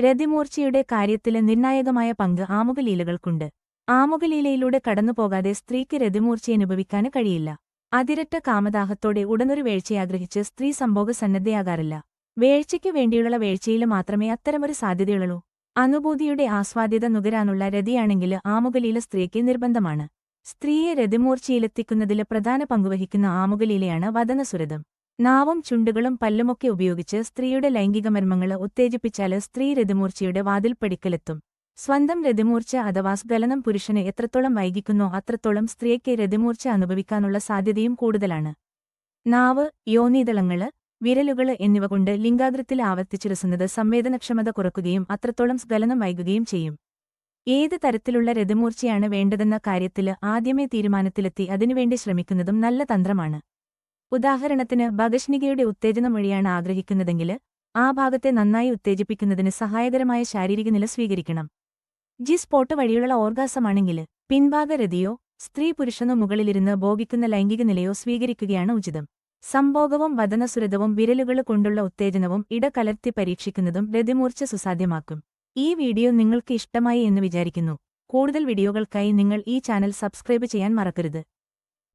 രതിമൂർച്ചയുടെ കാര്യത്തിൽ നിർണായകമായ പങ്ക് ആമുഖലീലകൾക്കുണ്ട്. ആമുഖലീലയിലൂടെ കടന്നുപോകാതെ സ്ത്രീക്ക് രതിമൂർച്ച അനുഭവിക്കാൻ കഴിയില്ല. അതിരറ്റ കാമദാഹത്തോടെ ഉടനൊരു വേഴ്ചയാഗ്രഹിച്ച് സ്ത്രീ സംഭോഗ സന്നദ്ധയാകാറില്ല വേഴ്ചയ്ക്കു വേണ്ടിയുള്ള വേഴ്ചയിൽ മാത്രമേ അത്തരമൊരു സാധ്യതയുള്ളൂ. അനുഭൂതിയുടെ ആസ്വാദ്യത നുകരാനുള്ള രതിയാണെങ്കിൽ ആമുഖലീല സ്ത്രീക്ക് നിർബന്ധമാണ്. സ്ത്രീയെ രതിമൂർച്ചയിലെത്തിക്കുന്നതിൽ പ്രധാന പങ്കുവഹിക്കുന്ന ആമുഖലീലയാണ് വദനസുരതം. നാവും ചുണ്ടുകളും പല്ലുമൊക്കെ ഉപയോഗിച്ച് സ്ത്രീയുടെ ലൈംഗികമർമ്മങ്ങൾ ഉത്തേജിപ്പിച്ചാൽ സ്ത്രീ രതിമൂർച്ചയുടെ വാതിൽപ്പടിക്കലെത്തും സ്വന്തം രതിമൂർച്ച അഥവാ സ്ഖലനം പുരുഷന് എത്രത്തോളം വൈകിക്കുന്നോ അത്രത്തോളം സ്ത്രീയ്ക്ക് രതിമൂർച്ച അനുഭവിക്കാനുള്ള സാധ്യതയും കൂടുതലാണ്. നാവ് യോനീതളങ്ങൾ വിരലുകൾ എന്നിവ കൊണ്ട് ലിംഗാഗ്രത്തിൽ ആവർത്തിച്ചിരുസുന്നത് സംവേദനക്ഷമത കുറക്കുകയും അത്രത്തോളം സ്ഖലനം വൈകുകയും ചെയ്യും. ഏത് തരത്തിലുള്ള രതിമൂർച്ചയാണ് വേണ്ടതെന്ന കാര്യത്തിൽ ആദ്യമേ തീരുമാനത്തിലെത്തി അതിനുവേണ്ടി ശ്രമിക്കുന്നതും നല്ല തന്ത്രമാണ്. ഉദാഹരണത്തിന് ഭഗഷ്ണികയുടെ ഉത്തേജനം വഴിയാണ് ആഗ്രഹിക്കുന്നതെങ്കിൽ ആ ഭാഗത്തെ നന്നായി ഉത്തേജിപ്പിക്കുന്നതിന് സഹായകരമായ ശാരീരിക നില സ്വീകരിക്കണം. ജി സ്പോട്ട് വഴിയുള്ള ഓർഗാസമാണെങ്കിൽ പിൻഭാഗരതിയോ സ്ത്രീ പുരുഷനു മുകളിലിരുന്ന് ഭോഗിക്കുന്ന ലൈംഗിക നിലയോ സ്വീകരിക്കുകയാണ് ഉചിതം. സംഭോഗവും വദനസുരതവും വിരലുകൾ കൊണ്ടുള്ള ഉത്തേജനവും ഇടകലർത്തി പരീക്ഷിക്കുന്നതും രതിമൂർച്ച സുസാധ്യമാക്കും. ഈ വീഡിയോ നിങ്ങൾക്ക് ഇഷ്ടമായി എന്ന് വിചാരിക്കുന്നു. കൂടുതൽ വീഡിയോകൾക്കായി നിങ്ങൾ ഈ ചാനൽ സബ്സ്ക്രൈബ് ചെയ്യാൻ മറക്കരുത്.